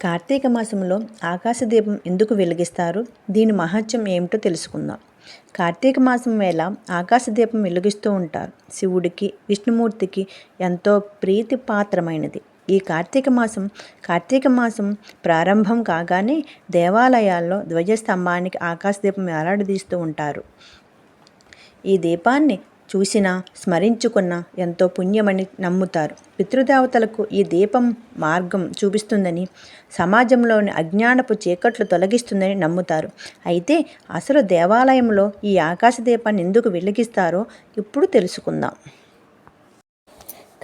కార్తీక మాసంలో ఆకాశ దీపం ఎందుకు వెలిగిస్తారు? దీని మహత్యం ఏమిటో తెలుసుకుందాం. కార్తీక మాసం వేళ ఆకాశ దీపం వెలిగిస్తూ ఉంటారు. శివుడికి విష్ణుమూర్తికి ఎంతో ప్రీతిపాత్రమైనది ఈ కార్తీక మాసం కార్తీక మాసం ప్రారంభం కాగానే దేవాలయాల్లో ధ్వజస్తంభానికి ఆకాశ దీపం వేలాడదీస్తూ ఉంటారు. ఈ దీపాన్ని చూసినా స్మరించుకున్న ఎంతో పుణ్యమని నమ్ముతారు. పితృదేవతలకు ఈ దీపం మార్గం చూపిస్తుందని సమాజంలోని అజ్ఞానపు చీకట్లు తొలగిస్తుందని నమ్ముతారు. అయితే అసలు దేవాలయంలో ఈ ఆకాశ దీపాన్ని ఎందుకు వెలిగిస్తారో ఇప్పుడు తెలుసుకుందాం.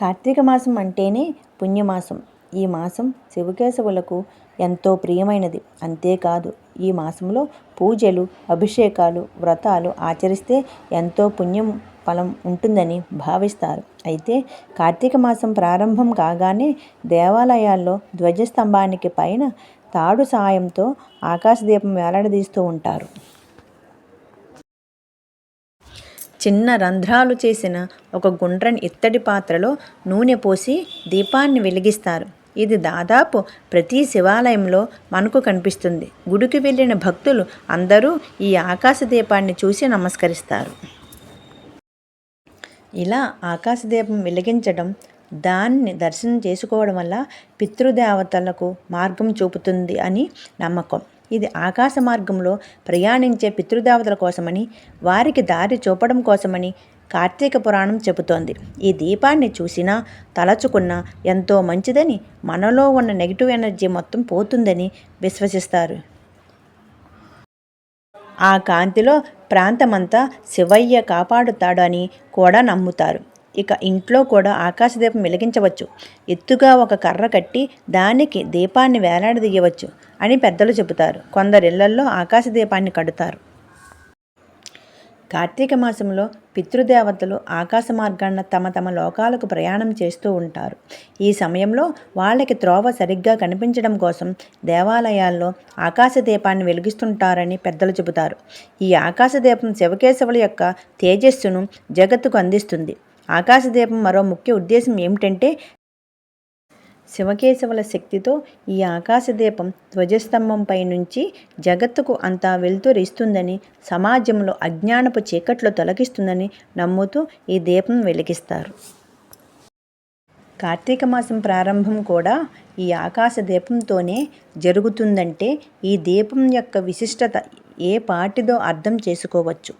కార్తీక మాసం అంటేనే పుణ్యమాసం. ఈ మాసం శివకేశవులకు ఎంతో ప్రియమైనది. అంతేకాదు ఈ మాసంలో పూజలు అభిషేకాలు వ్రతాలు ఆచరిస్తే ఎంతో పుణ్యం ఫలం ఉంటుందని భావిస్తారు. అయితే కార్తీక మాసం ప్రారంభం కాగానే దేవాలయాల్లో ధ్వజస్తంభానికి పైన తాడు సాయంతో ఆకాశదీపం వేలాడదీస్తూ ఉంటారు. చిన్న రంధ్రాలు చేసిన ఒక గుండ్రని ఇత్తడి పాత్రలో నూనె పోసి దీపాన్ని వెలిగిస్తారు. ఇది దాదాపు ప్రతి శివాలయంలో మనకు కనిపిస్తుంది. గుడికి వెళ్ళిన భక్తులు అందరూ ఈ ఆకాశ దీపాన్ని చూసి నమస్కరిస్తారు. ఇలా ఆకాశదీపం వెలిగించడం దాన్ని దర్శనం చేసుకోవడం వల్ల పితృదేవతలకు మార్గం చూపుతుంది అని నమ్మకం. ఇది ఆకాశ మార్గంలో ప్రయాణించే పితృదేవతల కోసమని వారికి దారి చూపడం కోసమని కార్తీక పురాణం చెబుతోంది. ఈ దీపాన్ని చూసినా తలచుకున్నా ఎంతో మంచిదని మనలో ఉన్న నెగిటివ్ ఎనర్జీ మొత్తం పోతుందని విశ్వసిస్తారు. ఆ కాంతిలో ప్రాంతమంతా శివయ్య కాపాడుతాడు అని కూడా నమ్ముతారు. ఇక ఇంట్లో కూడా ఆకాశదీపం వెలిగించవచ్చు. ఎత్తుగా ఒక కర్ర కట్టి దానికి దీపాన్ని వేలాడదీయవచ్చు అని పెద్దలు చెబుతారు. కొందరు ఇళ్ళల్లో ఆకాశ దీపాన్ని కడుతారు. కార్తీక మాసంలో పితృదేవతలు ఆకాశ మార్గాన్న తమ తమ లోకాలకు ప్రయాణం చేస్తూ ఉంటారు. ఈ సమయంలో వాళ్ళకి త్రోవ సరిగ్గా కనిపించడం కోసం దేవాలయాల్లో ఆకాశ దీపాన్ని వెలిగిస్తుంటారని పెద్దలు చెబుతారు. ఈ ఆకాశ దీపం శివకేశవుల యొక్క తేజస్సును జగత్తుకు అందిస్తుంది. ఆకాశదీపం మరో ముఖ్య ఉద్దేశం ఏమిటంటే శివకేశవుల శక్తితో ఈ ఆకాశదీపం ధ్వజస్తంభంపై నుంచి జగత్తుకు అంతా వెలుతురిస్తుందని సమాజంలో అజ్ఞానపు చీకట్లు తొలగిస్తుందని నమ్ముతూ ఈ దీపం వెలిగిస్తారు. కార్తీక మాసం ప్రారంభం కూడా ఈ ఆకాశ దీపంతోనే జరుగుతుందంటే ఈ దీపం యొక్క విశిష్టత ఏ పాటిదో అర్థం చేసుకోవచ్చు.